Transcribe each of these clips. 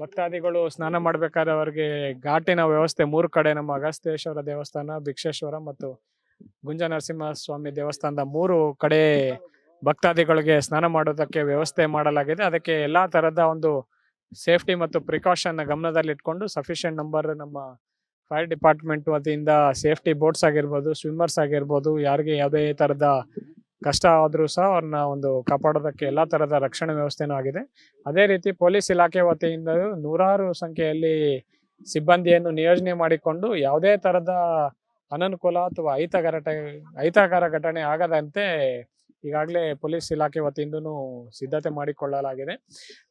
ಭಕ್ತಾದಿಗಳು ಸ್ನಾನ ಮಾಡ್ಬೇಕಾದ್ರೆ ಅವರಿಗೆ ಘಾಟಿನ ವ್ಯವಸ್ಥೆ, ಮೂರು ಕಡೆ ನಮ್ಮ ಅಗಸ್ತೇಶ್ವರ ದೇವಸ್ಥಾನ, ಭಿಕ್ಷೇಶ್ವರ ಮತ್ತು ಗುಂಜ ನರಸಿಂಹ ಸ್ವಾಮಿ ದೇವಸ್ಥಾನದ ಮೂರು ಕಡೆ ಭಕ್ತಾದಿಗಳಿಗೆ ಸ್ನಾನ ಮಾಡೋದಕ್ಕೆ ವ್ಯವಸ್ಥೆ ಮಾಡಲಾಗಿದೆ. ಅದಕ್ಕೆ ಎಲ್ಲಾ ತರದ ಒಂದು ಸೇಫ್ಟಿ ಮತ್ತು ಪ್ರಿಕಾಷನ್ ಗಮನದಲ್ಲಿಟ್ಕೊಂಡು ಸಫಿಷಿಯಂಟ್ ನಂಬರ್ ನಮ್ಮ ಫೈರ್ ಡಿಪಾರ್ಟ್ಮೆಂಟ್ ವತಿಯಿಂದ ಸೇಫ್ಟಿ ಬೋಟ್ಸ್ ಆಗಿರ್ಬೋದು, ಸ್ವಿಮ್ಮರ್ಸ್ ಆಗಿರ್ಬೋದು, ಯಾರಿಗೆ ಯಾವುದೇ ತರದ ಕಷ್ಟ ಆದರೂ ಸಹ ಅವ್ರನ್ನ ಒಂದು ಕಾಪಾಡೋದಕ್ಕೆ ಎಲ್ಲ ಥರದ ರಕ್ಷಣೆ ವ್ಯವಸ್ಥೆನೂ ಆಗಿದೆ. ಅದೇ ರೀತಿ ಪೊಲೀಸ್ ಇಲಾಖೆ ವತಿಯಿಂದ ನೂರಾರು ಸಂಖ್ಯೆಯಲ್ಲಿ ಸಿಬ್ಬಂದಿಯನ್ನು ನಿಯೋಜನೆ ಮಾಡಿಕೊಂಡು ಯಾವುದೇ ಥರದ ಅನನುಕೂಲ ಅಥವಾ ಅಹಿತಕರ ಅಹಿತಕರ ಘಟನೆ ಆಗದಂತೆ ಈಗಾಗಲೇ ಪೊಲೀಸ್ ಇಲಾಖೆ ವತಿಯಿಂದನೂ ಸಿದ್ಧತೆ ಮಾಡಿಕೊಳ್ಳಲಾಗಿದೆ.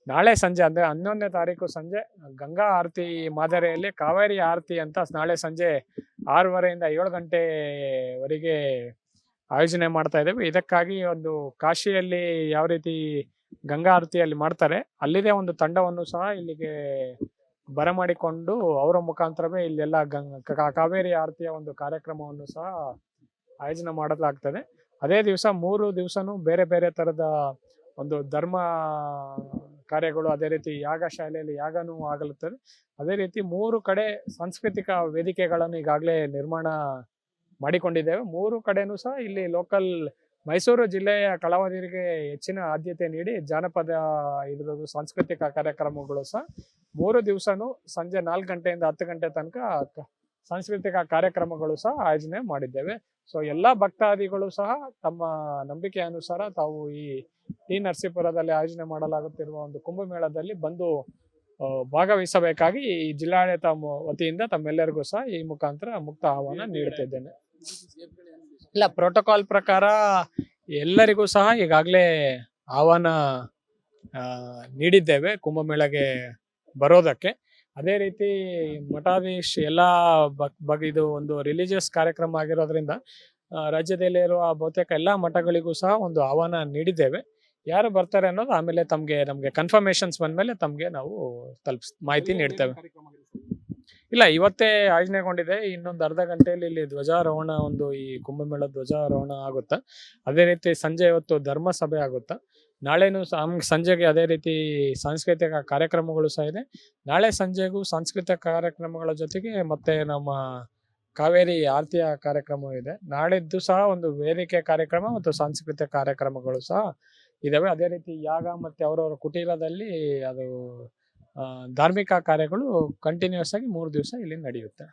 ನಾಳೆ ಸಂಜೆ ಅಂದರೆ ಹನ್ನೊಂದನೇ ತಾರೀಕು ಸಂಜೆ ಗಂಗಾ ಆರತಿ ಮಾದರಿಯಲ್ಲಿ ಕಾವೇರಿ ಆರತಿ ಅಂತ ನಾಳೆ ಸಂಜೆ ಆರೂವರೆಯಿಂದ ಏಳು ಗಂಟೆವರೆಗೆ ಆಯೋಜನೆ ಮಾಡ್ತಾ ಇದ್ದೇವೆ. ಇದಕ್ಕಾಗಿ ಒಂದು ಕಾಶಿಯಲ್ಲಿ ಯಾವ ರೀತಿ ಗಂಗಾ ಆರತಿಯಲ್ಲಿ ಮಾಡ್ತಾರೆ, ಅಲ್ಲಿದೆ ಒಂದು ತಂಡವನ್ನು ಸಹ ಇಲ್ಲಿಗೆ ಬರಮಾಡಿಕೊಂಡು ಅವರ ಮುಖಾಂತರವೇ ಇಲ್ಲೆಲ್ಲ ಕಾವೇರಿ ಆರತಿಯ ಒಂದು ಕಾರ್ಯಕ್ರಮವನ್ನು ಸಹ ಆಯೋಜನೆ ಮಾಡಲಾಗ್ತದೆ. ಅದೇ ದಿವಸ ಮೂರು ದಿವಸನೂ ಬೇರೆ ಬೇರೆ ತರದ ಒಂದು ಧರ್ಮ ಕಾರ್ಯಗಳು, ಅದೇ ರೀತಿ ಯಾಗ ಶಾಲೆಯಲ್ಲಿ ಯಾಗನೂ ಆಗಲುತ್ತದೆ. ಅದೇ ರೀತಿ ಮೂರು ಕಡೆ ಸಾಂಸ್ಕೃತಿಕ ವೇದಿಕೆಗಳನ್ನು ಈಗಾಗಲೇ ನಿರ್ಮಾಣ ಮಾಡಿಕೊಂಡಿದ್ದೇವೆ. ಮೂರು ಕಡೆನೂ ಸಹ ಇಲ್ಲಿ ಲೋಕಲ್ ಮೈಸೂರು ಜಿಲ್ಲೆಯ ಕಲಾವಿದರಿಗೆ ಹೆಚ್ಚಿನ ಆದ್ಯತೆ ನೀಡಿ ಜಾನಪದ ಇದ್ರದ್ದು ಸಾಂಸ್ಕೃತಿಕ ಕಾರ್ಯಕ್ರಮಗಳು ಸಹ ಮೂರು ದಿವಸನೂ ಸಂಜೆ ನಾಲ್ಕು ಗಂಟೆಯಿಂದ ಹತ್ತು ಗಂಟೆ ತನಕ ಸಾಂಸ್ಕೃತಿಕ ಕಾರ್ಯಕ್ರಮಗಳು ಸಹ ಆಯೋಜನೆ ಮಾಡಿದ್ದೇವೆ. ಸೊ ಎಲ್ಲ ಭಕ್ತಾದಿಗಳು ಸಹ ತಮ್ಮ ನಂಬಿಕೆ ಅನುಸಾರ ತಾವು ಈ ಟಿ ನರಸೀಪುರದಲ್ಲಿ ಆಯೋಜನೆ ಮಾಡಲಾಗುತ್ತಿರುವ ಒಂದು ಕುಂಭಮೇಳದಲ್ಲಿ ಬಂದು ಭಾಗವಹಿಸಬೇಕಾಗಿ ಈ ಜಿಲ್ಲಾಡಳಿತ ವತಿಯಿಂದ ತಮ್ಮೆಲ್ಲರಿಗೂ ಸಹ ಈ ಮುಖಾಂತರ ಮುಕ್ತ ಆಹ್ವಾನ ನೀಡುತ್ತಿದ್ದೇನೆ. ಇಲ್ಲ ಪ್ರೋಟೋಕಾಲ್ ಪ್ರಕಾರ ಎಲ್ಲರಿಗೂ ಸಹ ಈಗಾಗಲೇ ಆಹ್ವಾನ ನೀಡಿದ್ದೇವೆ ಕುಂಭಮೇಳಗೆ ಬರೋದಕ್ಕೆ. ಅದೇ ರೀತಿ ಮಠಾಧೀಶ್ ಎಲ್ಲ ಬಗ್ ಬಗ್, ಇದು ಒಂದು ರಿಲಿಜಿಯಸ್ ಕಾರ್ಯಕ್ರಮ ಆಗಿರೋದ್ರಿಂದ ರಾಜ್ಯದಲ್ಲಿರುವ ಬಹುತೇಕ ಎಲ್ಲ ಮಠಗಳಿಗೂ ಸಹ ಒಂದು ಆಹ್ವಾನ ನೀಡಿದ್ದೇವೆ. ಯಾರು ಬರ್ತಾರೆ ಅನ್ನೋದು ಆಮೇಲೆ ತಮಗೆ, ನಮಗೆ ಕನ್ಫರ್ಮೇಶನ್ಸ್ ಬಂದ್ಮೇಲೆ ತಮಗೆ ನಾವು ತಲುಪಿಸ್, ಮಾಹಿತಿ ನೀಡ್ತೇವೆ. ಇಲ್ಲ, ಇವತ್ತೇ ಆಯೋಜನೆಗೊಂಡಿದೆ. ಇನ್ನೊಂದು ಅರ್ಧ ಗಂಟೆಯಲ್ಲಿ ಇಲ್ಲಿ ಧ್ವಜಾರೋಹಣ, ಒಂದು ಈ ಕುಂಭಮೇಳ ಧ್ವಜಾರೋಹಣ ಆಗುತ್ತಾ? ಅದೇ ರೀತಿ ಸಂಜೆ ಇವತ್ತು ಧರ್ಮ ಸಭೆ ಆಗುತ್ತಾ? ನಾಳೆನೂ ಸಂಜೆಗೆ ಅದೇ ರೀತಿ ಸಾಂಸ್ಕೃತಿಕ ಕಾರ್ಯಕ್ರಮಗಳು ಸಹ ಇದೆ. ನಾಳೆ ಸಂಜೆಗೂ ಸಾಂಸ್ಕೃತಿಕ ಕಾರ್ಯಕ್ರಮಗಳ ಜೊತೆಗೆ ಮತ್ತೆ ನಮ್ಮ ಕಾವೇರಿ ಆರತಿಯ ಕಾರ್ಯಕ್ರಮ ಇದೆ. ನಾಳಿದ್ದು ಸಹ ಒಂದು ವೇದಿಕೆ ಕಾರ್ಯಕ್ರಮ ಮತ್ತು ಸಾಂಸ್ಕೃತಿಕ ಕಾರ್ಯಕ್ರಮಗಳು ಸಹ ಇದಾವೆ. ಅದೇ ರೀತಿ ಯಾಗ ಮತ್ತೆ ಅವರವರ ಕುಟೀರದಲ್ಲಿ ಅದು ಧಾರ್ಮಿಕ ಕಾರ್ಯಗಳು ಕಂಟಿನ್ಯೂಸ್ ಆಗಿ ಮೂರು ದಿವಸ ಇಲ್ಲಿ ನಡೆಯುತ್ತೆ.